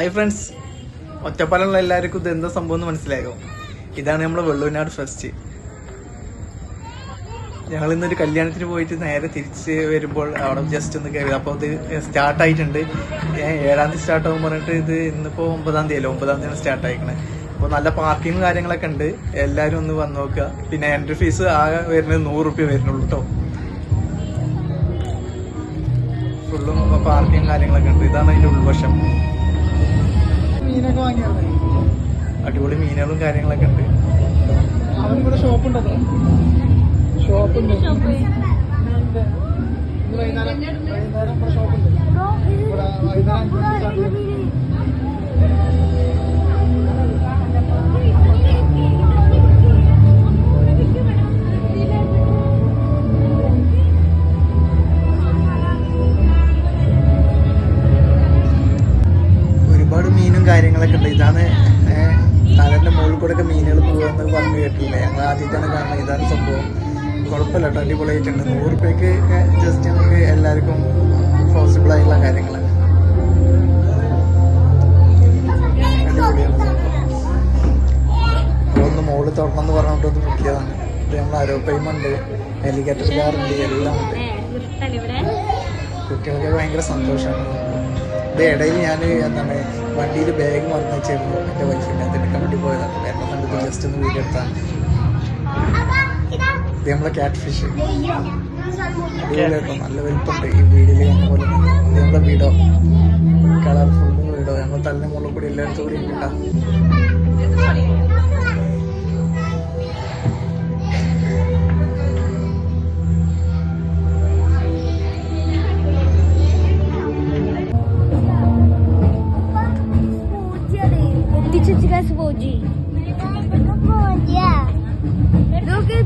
Hi friends. ഒറ്റപ്പാലുള്ള എല്ലാവർക്കും ഇത് എന്താ സംഭവം എന്ന് മനസ്സിലായോ? ഇതാണ് നമ്മളെ വെള്ളൂനാട് ഫെസ്റ്റ്. ഞങ്ങൾ ഇന്നൊരു കല്യാണത്തിന് പോയിട്ട് നേരെ തിരിച്ച് വരുമ്പോൾ അവിടെ ജസ്റ്റ് ഒന്ന് കയറി അപ്പോൾ ഇത് സ്റ്റാർട്ട് ആയിട്ടുണ്ട്. ഞാൻ ഏഴാം തീയതി സ്റ്റാർട്ട് ആകുമ്പോൾ പറഞ്ഞിട്ട് ഇത് ഇന്നിപ്പോൾ ഒമ്പതാം തീയതി അല്ലേ? ഒമ്പതാം തീയതി സ്റ്റാർട്ട് ആയിക്കണേ. അപ്പോൾ നല്ല പാർക്കിങ് കാര്യങ്ങളൊക്കെ ഉണ്ട്. എല്ലാവരും ഒന്ന് വന്ന് നോക്കുക. പിന്നെ എൻട്രി ഫീസ് ആകെ വരുന്നത് നൂറ് റുപ്യ വരുന്നുള്ളൂ കേട്ടോ ഫുള്ളും പാർക്കിങ് കാര്യങ്ങളൊക്കെ ഉണ്ട്. ഇതാണ് അതിന്റെ ഉൾവശം. മീനൊക്കെ വാങ്ങിയായിരുന്നു അടിപൊളി മീനുകളും കാര്യങ്ങളൊക്കെ ഉണ്ട്. അവനിവിടെ ഷോപ്പ് ഉണ്ടല്ലോ ഷോപ്പ് ഉണ്ട് വൈകുന്നേരം ഇവിടെ ഷോപ്പ് ഉണ്ട് ഇവിടെ വൈകുന്നേരം തലന്റെ മുകളിൽ കൂടെ ഒക്കെ മീനുകൾ പോകുമെന്ന് പറഞ്ഞു കേട്ടില്ലേ ഞങ്ങൾ ആദ്യമായിട്ടാണ് കാണുന്നത്. ഇതാണ് സംഭവം. കുഴപ്പമില്ല കേട്ടോ. അടിപൊളിയായിട്ടുണ്ട്. നൂറ് രൂപയ്ക്ക് ജസ്റ്റ് നമുക്ക് എല്ലാവർക്കും പോസിബിൾ ആയിട്ടുള്ള കാര്യങ്ങൾ. ഒന്ന് മുകളിൽ തുറക്കണം എന്ന് പറഞ്ഞിട്ട് ഒന്ന് മുഖ്യതാണ് ഇത് നമ്മൾ അരോപ്പയുമുണ്ട് ഹെലികോപ്റ്റർ കാറുണ്ട്. എല്ലാം ഉണ്ട്. കുട്ടികൾക്ക് ഭയങ്കര സന്തോഷമാണ്. ഇത് ഇടയിൽ ഞാൻ എന്താണ് വണ്ടിയിൽ ബാഗ് മറന്നു വെച്ചായിരുന്നു എന്റെ വൈഫിന്റെ അത് എടുക്കാൻ പോയതാണ് വേറെ കണ്ടിട്ട് ജസ്റ്റ് ഒന്ന് വീഡിയോ എടുത്താണ് ഇത് നമ്മളെ ക്യാറ്റ് ഫിഷ് കേട്ടോ നല്ല വലുപ്പമുണ്ട് ഈ വീടിൽ കാണുന്ന പോലെ. നമ്മുടെ വീടോ? കളർഫുൾ വീടോ? നമ്മൾ തലിന് മുകളിൽ കൂടി എല്ലായിടത്തും കൂടി ഉണ്ടാവും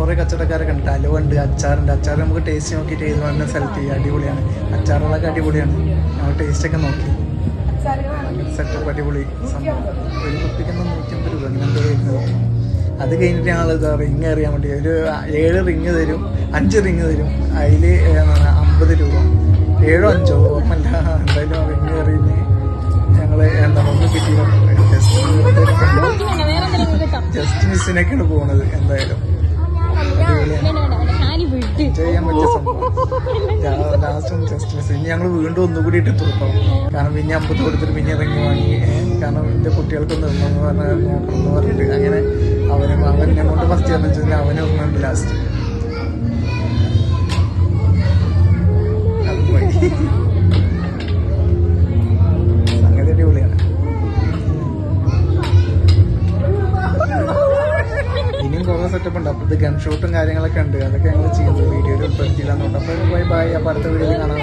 കുറെ കച്ചവടക്കാരെ ഉണ്ട് അലുവുണ്ട് അച്ചാറുണ്ട്. അച്ചാർ നമുക്ക് ടേസ്റ്റ് നോക്കിയിട്ട് ഏത് വേണമെങ്കിലും സെലക്ട് ചെയ്യാം. അടിപൊളിയാണ്. അച്ചാറുകളൊക്കെ അടിപൊളിയാണ്. ഞങ്ങൾ ടേസ്റ്റ് ഒക്കെ നോക്കി. സെറ്റപ്പ് അടിപൊളി. ഒരു കുപ്പിക്കുന്ന നൂറ്റമ്പത് രൂപ? അങ്ങനെ വരുന്നത് അത് കഴിഞ്ഞിട്ട് ഞങ്ങൾ റിങ് അറിയാൻ വേണ്ടി ഒരു ഏഴ് റിങ് തരും. അഞ്ച് റിങ് തരും. അതിൽ അമ്പത് രൂപ. ഏഴോ അഞ്ചോ? അല്ല എന്തായാലും റിങ് അറിയുന്നത് ഞങ്ങൾ എന്താ ഒന്ന് കിട്ടിയിട്ടുണ്ട് ജസ്റ്റ് മിസ്സിനൊക്കെയാണ് പോകുന്നത് എന്തായാലും എൻജോയ് ചെയ്യാൻ പറ്റിയ സംഭവം ലാസ്റ്റ് ഒന്ന് ജസ്റ്റ് മിസ് ഇനി ഞങ്ങൾ വീണ്ടും ഒന്നുകൂടി ഇട്ട് കാരണം പിന്നെ അമ്പത് കൊടുത്തിട്ട് പിന്നെ ഇറങ്ങി വാങ്ങി. കാരണം എന്റെ കുട്ടികൾക്ക് നിർമ്മെന്ന് പറഞ്ഞാൽ നോക്കണമെന്ന് പറഞ്ഞിട്ട്. അങ്ങനെ അവനും അവൻ എന്നെ കൊണ്ട് ഫസ്റ്റ് വെച്ചാൽ അവനെ ഒന്നുണ്ട് ലാസ്റ്റ് സെറ്റപ്പ് ഉണ്ട്. അപ്പോൾ ഇത് ഗൺ കാര്യങ്ങളൊക്കെ ഉണ്ട്. അതൊക്കെ ഞങ്ങൾ ചെയ്യുന്നത് വീഡിയോയിൽ ഉൾപ്പെടുത്തിയില്ല എന്നുണ്ട്. അപ്പോൾ ബൈ ബൈ അപ്പോൾ അടുത്ത വീഡിയോയിൽ കാണാം.